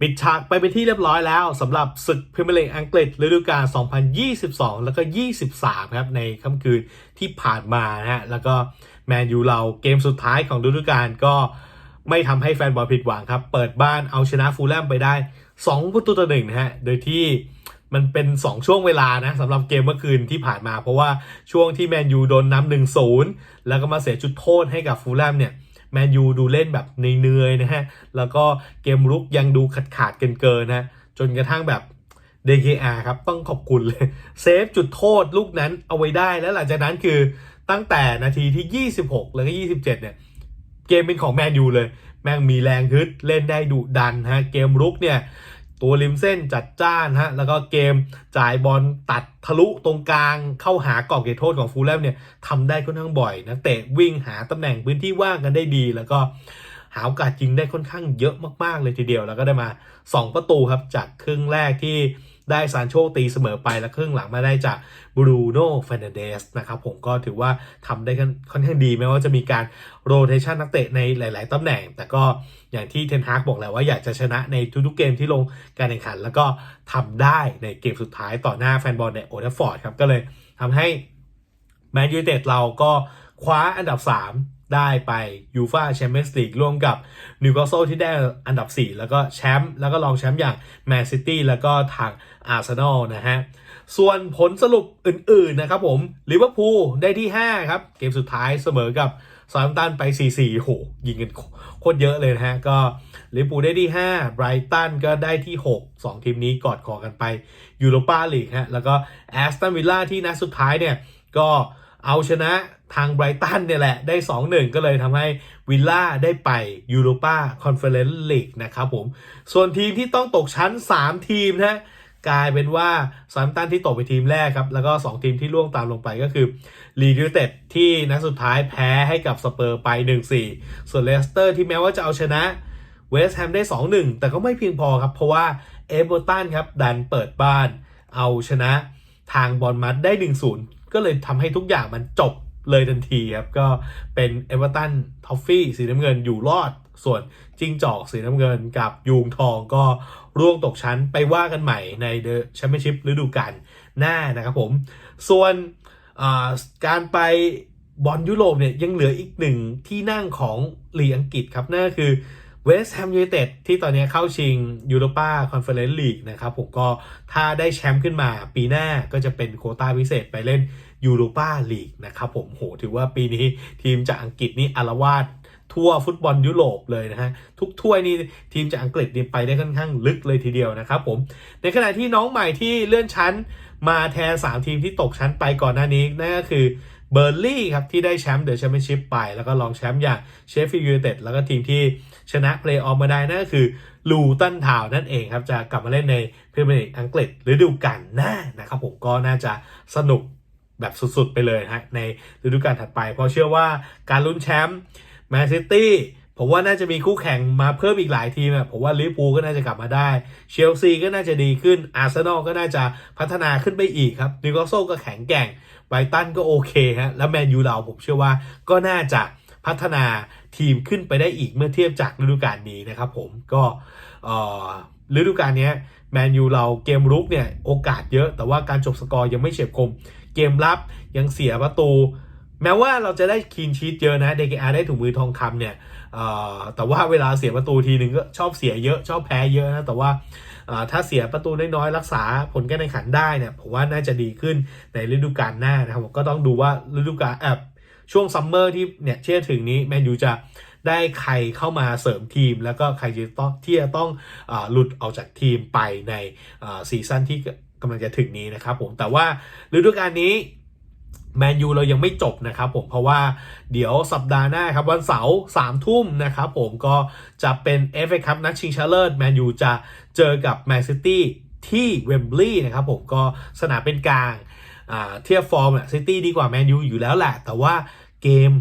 ปิดฉากไปเป็นที่เรียบร้อยแล้วสำหรับศึกพรีเมียร์ลีกอังกฤษฤดูกาล 2022 แล้วก็ 23 ครับในค่ำคืนที่ผ่านมานะฮะแล้วก็แมนยูเราเกมสุดท้ายของฤดูกาลก็ไม่ทำให้แฟนบอลผิดหวังครับ เปิดบ้านเอาชนะฟูลแลมไปได้ 2 ประตูต่อหนึ่งนะฮะ โดยที่มันเป็น 2 ช่วงเวลานะสำหรับเกมเมื่อคืนที่ผ่านมา เพราะว่าช่วงที่แมนยูโดนนำหนึ่งศูนย์แล้วก็มาเสียจุดโทษให้กับฟูลแลมเนี่ย แมนยูดูเล่นแบบเหนื่อยๆนะฮะ แล้วก็เกมรุกยังดูขาดขาดๆเกินเกินๆนะจนกระทั่งแบบ DKR ครับ ต้องขอบคุณเลย เซฟจุดโทษลูกนั้นเอาไว้ได้แล้วหลังจากนั้นคือตั้งแต่นาทีที่ 26 แล้วก็ 27 เนี่ย เกมเป็นของแมนยูเลย แม่งมีแรงฮึดเล่นได้ดุดันฮะเกมรุกเนี่ย ตัวริมเส้นจัดจ้านฮะแล้วก็เกมจ่ายบอลตัดทะลุตรงกลางเข้าหากรอบเขตโทษของฟูลแลมเนี่ยทำได้ค่อนข้างบ่อยนะเตะวิ่งหาตำแหน่งพื้นที่ว่างกันได้ดี แล้วก็หาโอกาสยิงได้ค่อนข้างเยอะมากๆเลยทีเดียว แล้วก็ได้มา 2 ประตูครับจากครึ่งแรกที่ ได้ซานโชตีเสมอไปแล้วครึ่งหลังมาได้จากบรูโน่เฟนเดสนะครับผมก็ถือว่าทำได้ค่อนข้างดีแม้ว่าจะมีการโรเทชันนักเตะในหลาย ๆตำแหน่ง แต่ก็อย่างที่เทนฮากบอกแล้วว่าอยากจะชนะในทุก ๆ เกมที่ลงการแข่งขัน แล้วก็ทำได้ในเกมสุดท้ายต่อหน้าแฟนบอลในโอเทฟฟอร์ดครับก็เลยทำให้แมนยูเต็ดเราก็คว้าอันดับ 3 ได้ไปยูฟาแชมเปี้ยนส์ลีกร่วมกับนิวคาสเซิลที่ได้อันดับ 4 แล้วก็แชมป์แล้วก็รองแชมป์อย่างแมนซิตี้แล้วก็ทางอาร์เซนอลนะฮะ ส่วนผลสรุปอื่นๆนะครับผมลิเวอร์พูลได้ที่ 5 ครับ เกมสุดท้ายเสมอกับซา m มตันไป 4-4โหยิงกันโคตรเยอะเลยนะฮะ ก็ลิเวอร์พูลได้ที่ 5 ไบรตันก็ได้ที่ 6 2 ทีมนี้กอดคอกันไปยูโรปาลีกฮะ แล้วก็แอสตันวิลล่าที่นัดสุดท้ายเนี่ย ก็ เอาชนะทางไบรตันเนี่ยแหละ ได้ 2-1 ก็เลยทำให้วิลล่าได้ไปยูโรปาคอนเฟอเรนซ์ลีกนะครับผม ส่วนทีมที่ต้องตกชั้น 3 ทีมนะกลายเป็นว่าซาร์ตันที่ตกไปทีมแรกครับ แล้วก็ 2 ทีมที่ล่วงตามลงไปก็คือลีด u เต็ดที่นัดสุดท้ายแพ้ให้กับสเปอร์ไป 1-4 ส่วนเลสเตอร์ที่แม้ว่าจะเอาชนะเวสต์แฮมได้ 2-1 แต่ก็ไม่เพียงพอครับ เพราะว่าเอเวอร์ตันครับดันเปิดบ้าน เอาชนะทางบอลมัดได้ 1-0 ก็เลยทำให้ทุกอย่างมันจบเลยทันทีครับก็เป็นเอเวอร์ตันทอฟฟี่สีน้ำเงินอยู่รอด ส่วนจิ้งจอกสีน้ำเงินกับยูงทองก็ร่วงตกชั้นไปว่ากันใหม่ในเดอะแชมเปี้ยนชิพฤดูกาลหน้านะครับผม ส่วนการไปบอลยุโรปเนี่ยยังเหลืออีกหนึ่งที่นั่งของลีอังกฤษครับนั่นก็คือ เวสต์แฮมยูไนเต็ดที่ตอนนี้เข้าชิงยูโรปาคอนเฟอเรนซ์ลีกนะครับผมก็ถ้าได้แชมป์ขึ้นมาปีหน้าก็จะเป็นโคต้าพิเศษไปเล่นยูโรปาลีกนะครับผมโหถือว่าปีนี้ทีมจากอังกฤษนี่อารวาสทั่วฟุตบอลยุโรปเลยนะฮะ ทุกถ้วยนี่ทีมจากอังกฤษนี่ไปได้ค่อนข้างลึกเลยทีเดียวนะครับผม ในขณะที่น้องใหม่ที่เลื่อนชั้นมาแทน 3 ทีมที่ตกชั้นไปก่อนหน้านี้นั่นก็คือ เบอร์ลี่ครับที่ได้แชมป์เดอะแชมเปี้ยนชิพไป แล้วก็รองแชมป์อย่างเชฟฟิลด์ยูไนเต็ดแล้วก็ทีมที่ชนะเพลย์ออฟมาได้นั่นก็คือลูตันทาวน์นั่นเองครับ จะกลับมาเล่นในพรีเมียร์ลีกอังกฤษฤดูกาลหน้านะครับผมก็น่าจะสนุกแบบสุดๆไปเลยนะฮะในฤดูกาลถัดไป เพราะเชื่อว่าการลุ้นแชมป์แมนซิตี้ ผมว่าน่าจะมีคู่แข่งมาเพิ่มอีกหลายทีมอะผมว่าลิเวอร์พูลก็น่าจะกลับมาได้ เชลซีก็น่าจะดีขึ้น อาร์เซนอลก็น่าจะพัฒนาขึ้นไปอีกครับ นิวคาสเซิลก็แข็งแกร่ง ไบรตันก็โอเคฮะ แล้วแมนยูเราผมเชื่อว่าก็น่าจะพัฒนาทีมขึ้นไปได้อีกเมื่อเทียบจากฤดูกาลนี้นะครับผม ก็เออฤดูกาลนี้แมนยูเราเกมรุกเนี่ยโอกาสเยอะ แต่ว่าการจบสกอร์ยังไม่เฉียบคม เกมรับยังเสียประตู แม้ว่าเราจะได้คีนชีตเยอะนะ DKR ได้ถุงมือทองคำเนี่ยแต่ว่าเวลาเสียประตูทีหนึ่งก็ชอบเสียเยอะชอบแพ้เยอะนะ แต่ว่าถ้าเสียประตูน้อยๆรักษาผลการแข่งขันได้เนี่ยผมว่าน่าจะดีขึ้นในฤดูกาลหน้านะครับผมก็ต้องดูว่าฤดูกาลแอบช่วงซัมเมอร์ที่เนี่ยเชื่อถึงนี้แมนยูจะได้ใครเข้ามาเสริมทีม แล้วก็ใครจะต้องที่จะต้องอหลุดออกจากทีมไปในซีซั่นที่กำลังจะถึงนี้นะครับผมแต่ว่าฤดูกาลนี้ แมนยูเรายังไม่จบนะครับผมเพราะว่าเดี๋ยวสัปดาห์หน้าครับวันเสาร์สามทุ่มนะครับผมก็จะเป็น FA คัพนัดชิงชนะเลิศแมนยูจะเจอกับแมนซิตี้ที่เวมบลีย์นะครับผมก็สนามเป็นกลางเทียบฟอร์มอะซิตี้ดีกว่าแมนยูอยู่แล้วแหละ แต่ว่าเกม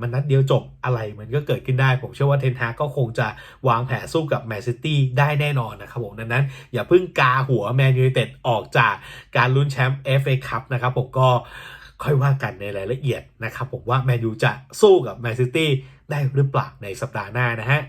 มันนัดเดียวจบอะไรมันก็เกิดขึ้นได้ ผมเชื่อว่าเทนฮากก็คงจะวางแผนสู้กับแมนซิตี้ได้แน่นอนนะครับผมดังนั้น อย่าเพิ่งกาหัวแมนยูไนเต็ดออกจากการลุ้นแชมป์ FA คัพนะครับผมก็ ค่อยว่ากันในรายละเอียดนะครับผมว่าแมนยูจะสู้กับแมนซิตี้ได้หรือเปล่าในสัปดาห์หน้านะฮะ